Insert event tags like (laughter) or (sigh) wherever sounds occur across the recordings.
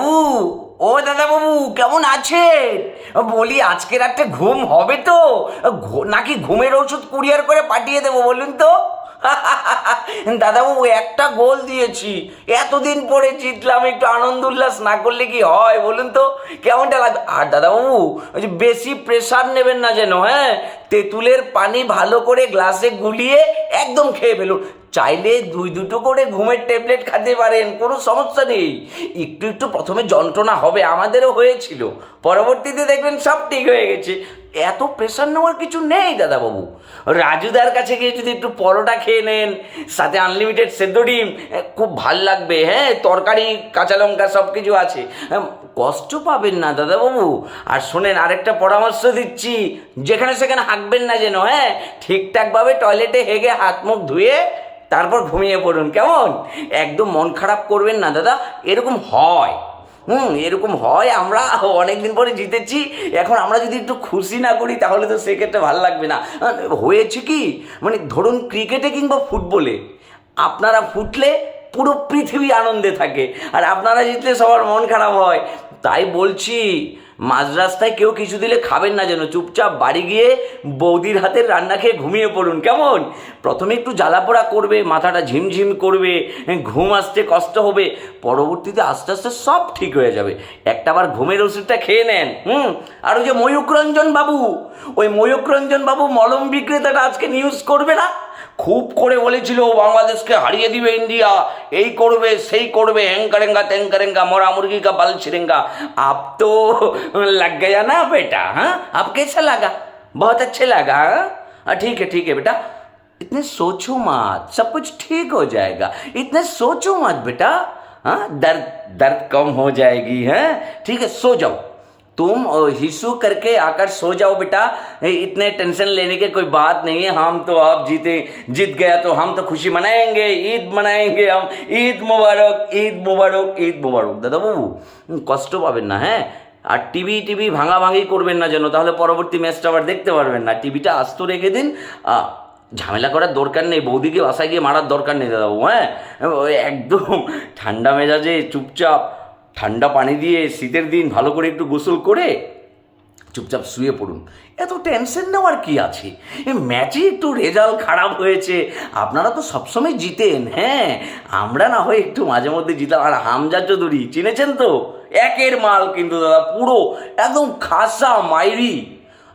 ও ও দাদাবাবু, কেমন আছেন? বলি, আজকে রাতে ঘুম হবে তো? নাকি ঘুমের ওষুধ কুরিয়ার করে পাঠিয়ে দেবো বলুন তো? (laughs) দাদাবাবু, একটা গোল দিয়েছি। এতদিন পরে জিতলাম, একটু আনন্দ উল্লাস না করলে কি হয় বলুন তো? কেমনটা লাগবে আর দাদাবাবু, ওই যে বেশি প্রেশার নেবেন না যেন হ্যাঁ? তেঁতুলের পানি ভালো করে গ্লাসে গুলিয়ে একদম খেয়ে ফেলুন। চাইলে দুই দুটো করে ঘুমের ট্যাবলেট খেতে পারেন, কোনো সমস্যা নেই। একটু একটু প্রথমে যন্ত্রণা হবে, আমাদেরও হয়েছিল। পরবর্তীতে দেখবেন সব ঠিক হয়ে গেছে। এত প্রেশার নেওয়ার কিছু নেই দাদাবাবু। রাজুদার কাছে গিয়ে যদি একটু পরোটা খেয়ে নেন, সাথে আনলিমিটেড সেদ্ধ ডিম খুব ভালো লাগবে। হ্যাঁ তরকারি, কাঁচা লঙ্কা সব কিছু আছে। কষ্ট পাবেন না, দাদাবাবু। আর শোনেন, আরেকটা পরামর্শ দিচ্ছি। যেখানে সেখানে হাঁকবেন না যেন হ্যাঁ? ঠিকঠাকভাবে টয়লেটে হেগে হাত মুখ ধুয়ে তারপর ঘুমিয়ে পড়ুন, কেমন? একদম মন খারাপ করবেন না, দাদা। এরকম হয়। হুম, এরকম হয়। আমরা অনেকদিন পরে জিতেছি। এখন আমরা যদি একটু খুশি না করি, তাহলে তো সেক্ষেত্রে ভালো লাগবে না। হয়েছে কি? মানে ধরুন ক্রিকেটে কিংবা ফুটবলে আপনারা ফুটলে পুরো পৃথিবী আনন্দে থাকে। আর আপনারা জিতলে সবার মন খারাপ হয়। তাই বলছি মাঝ রাস্তায় কেউ কিছু দিলে খাবেন না যেন। চুপচাপ বাড়ি গিয়ে বৌদির হাতের রান্না খেয়ে ঘুমিয়ে পড়ুন, কেমন? প্রথমে একটু জ্বালাপোড়া করবে, মাথাটা ঝিমঝিম করবে, ঘুম আসতে কষ্ট হবে, পরবর্তীতে আস্তে আস্তে সব ঠিক হয়ে যাবে। একটা বার ঘুমের ওষুধটা খেয়ে নেন, হুম? আর ওই যে ময়ূকরঞ্জন বাবু, ওই ময়ূকরঞ্জন বাবু মলম বিক্রেতাটা আজকে নিউজ করবে না? খুব করে বলেছিল বাংলাদেশকে হারিয়ে দিবে ইন্ডিয়া, এই করবে, সেই করবে হ্যাংকারেঙ্গা ট্যাঙ্কারেঙ্গা মরা মুরগি কা বাল ছিরেঙ্গা আপ তো लग गया ना बेटा हाँ आप कैसा लगा बहुत अच्छे लगा हाँ? हाँ ठीक है ठीक है बेटा इतने सोचो मत सब कुछ ठीक हो जाएगा इतने सोचो मत बेटा हाँ दर्द दर्द कम हो जाएगी हैं ठीक है सो जाओ तुम अ, हिस्सू करके आकर सो जाओ बेटा ए, इतने टेंशन लेने की कोई बात नहीं है हम तो आप जीते जीत गया तो हम तो खुशी मनाएंगे ईद मनाएंगे हम ঈদ মুবারক ঈদ মুবারক ঈদ মুবারক দাদাবাবু উম, কষ্ট পাবেন না হ্যাঁ আর টিভি টিভি ভাঙাভাঙি করবেন না যেন, তাহলে পরবর্তী ম্যাচটা আবার দেখতে পারবেন না। টিভিটা আস্ত রেখে দিন। ঝামেলা করার দরকার নেই। বৌদিকে বাসায় গিয়ে মারার দরকার নেই দাদাবাবু হ্যাঁ? একদম ঠান্ডা মেজাজে চুপচাপ, ঠান্ডা পানি দিয়ে শীতের দিন ভালো করে একটু গোসল করে চুপচাপ শুয়ে পড়ুন। এত টেনশন নেওয়ার কি আছে? ম্যাচে একটু রেজাল্ট খারাপ হয়েছে। আপনারা তো সবসময় জিতেন হ্যাঁ? আমরা না হয় একটু মাঝে মধ্যে জিতাম। আর হামজা চৌধুরী, চিনেছেন তো? একের মাল কিন্তু দাদা, পুরো একদম খাসা মাইরি।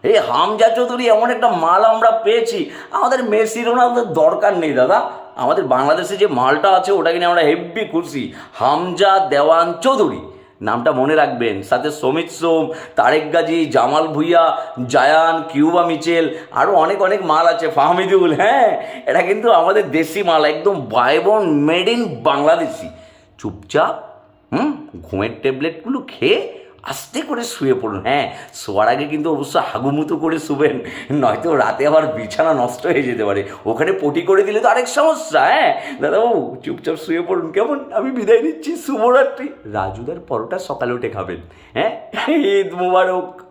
এই হামজা চৌধুরী, এমন একটা মাল আমরা পেয়েছি। আমাদের মেসি রোনালদোর দরকার নেই দাদা। আমাদের বাংলাদেশে যে মালটা আছে, ওটা কিনে আমরা হেব্বি খুশি। হামজা দেওয়ান চৌধুরী, নামটা মনে রাখবেন। সাথে সমিত সোম, তারেক গাজী, জামাল ভুইয়া, জায়ান, কিউবা মিচেল আরও অনেক অনেক মাল আছে। ফাহমিদুল হ্যাঁ এটা কিন্তু আমাদের দেশি মাল, একদম বাইবন মেড ইন বাংলাদেশি। চুপচাপ হুম? ঘুমের ট্যাবলেটগুলো খেয়ে আস্তে করে শুয়ে পড়ুন হ্যাঁ। শোয়ার আগে কিন্তু অবশ্য হাগুমুতো করে শুবেন, নয়তো রাতে আবার বিছানা নষ্ট হয়ে যেতে পারে। ওখানে পটি করে দিলে তো আরেক সমস্যা হ্যাঁ। দাদাবাবু, চুপচাপ শুয়ে পড়ুন, কেমন? আমি বিদায় নিচ্ছি, শুভরাত্রি। রাজুদার পরোটা সকালে উঠে খাবেন হ্যাঁ। ঈদ মুবারক।